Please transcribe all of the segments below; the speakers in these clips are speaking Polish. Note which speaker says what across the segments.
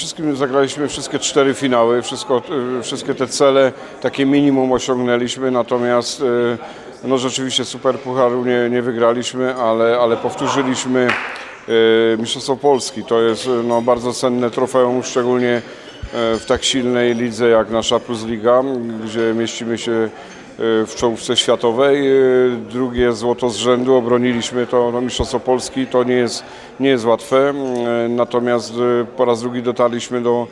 Speaker 1: Wszystkim zagraliśmy wszystkie cztery finały, wszystko, y, wszystkie te cele, takie minimum osiągnęliśmy, natomiast y, no rzeczywiście Super Pucharu nie, nie wygraliśmy, ale, ale powtórzyliśmy y, Mistrzostwo Polski. To jest no, bardzo cenne trofeum, szczególnie w tak silnej lidze jak nasza Plus Liga, gdzie mieścimy się w czołówce światowej. Y, Drugie złoto z rzędu, obroniliśmy to no, Mistrzostwo Polski, to nie jest, nie jest łatwe, y, natomiast y, po raz drugi dotarliśmy do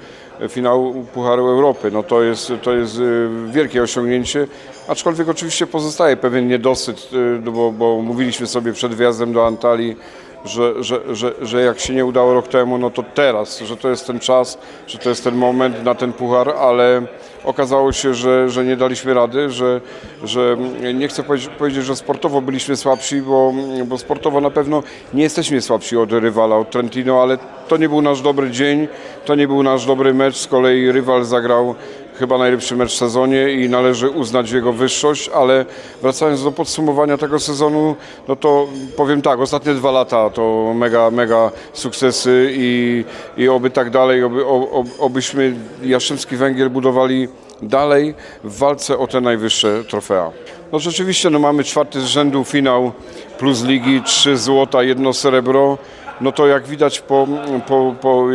Speaker 1: finału Pucharu Europy. No to jest, to jest y, wielkie osiągnięcie, aczkolwiek oczywiście pozostaje pewien niedosyt, y, no bo, bo mówiliśmy sobie przed wjazdem do Antalii, że, że, że, że jak się nie udało rok temu, no to teraz, że to jest ten czas, że to jest ten moment na ten puchar, ale okazało się, że, że nie daliśmy rady, że, że nie chcę powiedzieć, że sportowo byliśmy słabsi, bo, bo sportowo na pewno nie jesteśmy słabsi od rywala, od Trentino, ale to nie był nasz dobry dzień, to nie był nasz dobry mecz, z kolei rywal zagrał chyba najlepszy mecz w sezonie i należy uznać jego wyższość, ale wracając do podsumowania tego sezonu, no to powiem tak, ostatnie dwa lata to mega, mega sukcesy i, i oby tak dalej, oby, o- obyśmy Jastrzębski Węgiel budowali dalej w walce o te najwyższe trofea. No rzeczywiście, no mamy czwarty z rzędu finał plus ligi, trzy złota, jedno srebro. No to jak widać po, po, po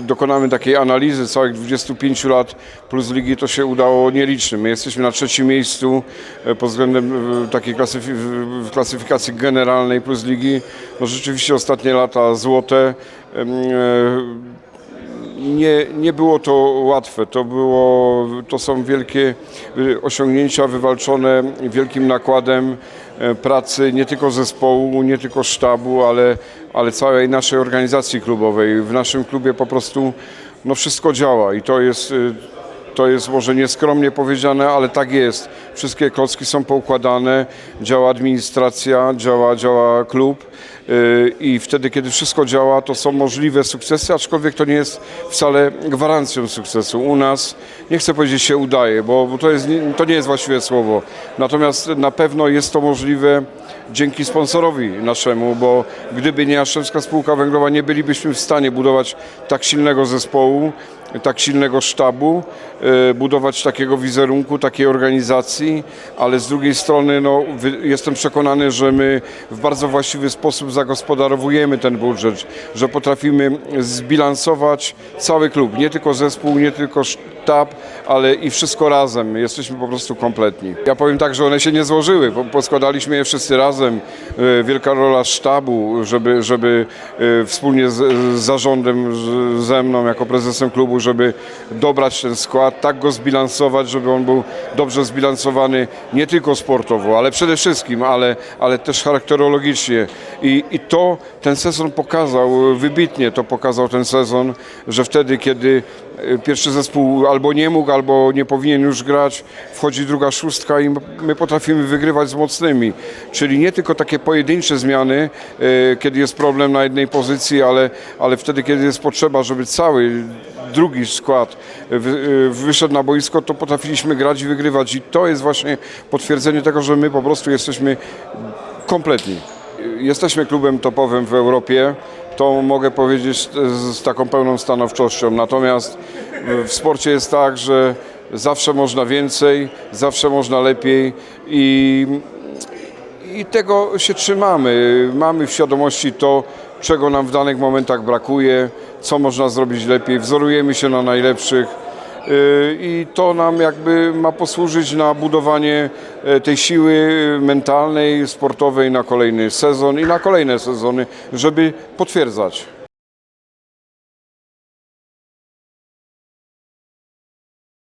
Speaker 1: dokonamy takiej analizy całych 25 lat plus ligi, to się udało nielicznym. My jesteśmy na trzecim miejscu e, pod względem e, takiej klasyfi- w klasyfikacji generalnej plus ligi. No rzeczywiście ostatnie lata złote. Nie, nie było to łatwe. To, było, to są wielkie y, osiągnięcia wywalczone wielkim nakładem e, pracy nie tylko zespołu, nie tylko sztabu, ale, ale całej naszej organizacji klubowej. W naszym klubie po prostu no, wszystko działa i to jest, y, to jest może nieskromnie powiedziane, ale tak jest. Wszystkie klocki są poukładane, działa administracja, działa, działa klub yy, i wtedy, kiedy wszystko działa, to są możliwe sukcesy, aczkolwiek to nie jest wcale gwarancją sukcesu. U nas, nie chcę powiedzieć się udaje, bo to, jest, to nie jest właściwe słowo, natomiast na pewno jest to możliwe dzięki sponsorowi naszemu, bo gdyby nie Jastrzębska Spółka Węglowa, nie bylibyśmy w stanie budować tak silnego zespołu, tak silnego sztabu, e, budować takiego wizerunku, takiej organizacji, ale z drugiej strony no, jestem przekonany, że my w bardzo właściwy sposób zagospodarowujemy ten budżet, że potrafimy zbilansować cały klub, nie tylko zespół, nie tylko sztab, ale i wszystko razem. Jesteśmy po prostu kompletni. Ja powiem tak, że one się nie złożyły, poskładaliśmy je wszyscy razem. E, Wielka rola sztabu, żeby, żeby e, wspólnie z, z zarządem, z, ze mną jako prezesem klubu, żeby dobrać ten skład, tak go zbilansować, żeby on był dobrze zbilansowany nie tylko sportowo, ale przede wszystkim, ale, ale też charakterologicznie. I, I to ten sezon pokazał, wybitnie to pokazał ten sezon, że wtedy, kiedy e, pierwszy zespół albo nie mógł, albo nie powinien już grać, wchodzi druga szóstka i my potrafimy wygrywać z mocnymi. Czyli nie tylko takie pojedyncze zmiany, e, kiedy jest problem na jednej pozycji, ale, ale wtedy, kiedy jest potrzeba, żeby cały drugi skład wy- wyszedł na boisko, to potrafiliśmy grać i wygrywać. I to jest właśnie potwierdzenie tego, że my po prostu jesteśmy kompletni. Jesteśmy klubem topowym w Europie. To mogę powiedzieć z taką pełną stanowczością. Natomiast w sporcie jest tak, że zawsze można więcej, zawsze można lepiej i i tego się trzymamy. Mamy w świadomości to, czego nam w danych momentach brakuje, co można zrobić lepiej. Wzorujemy się na najlepszych yy, i to nam jakby ma posłużyć na budowanie e, tej siły mentalnej, sportowej na kolejny sezon i na kolejne sezony, żeby potwierdzać.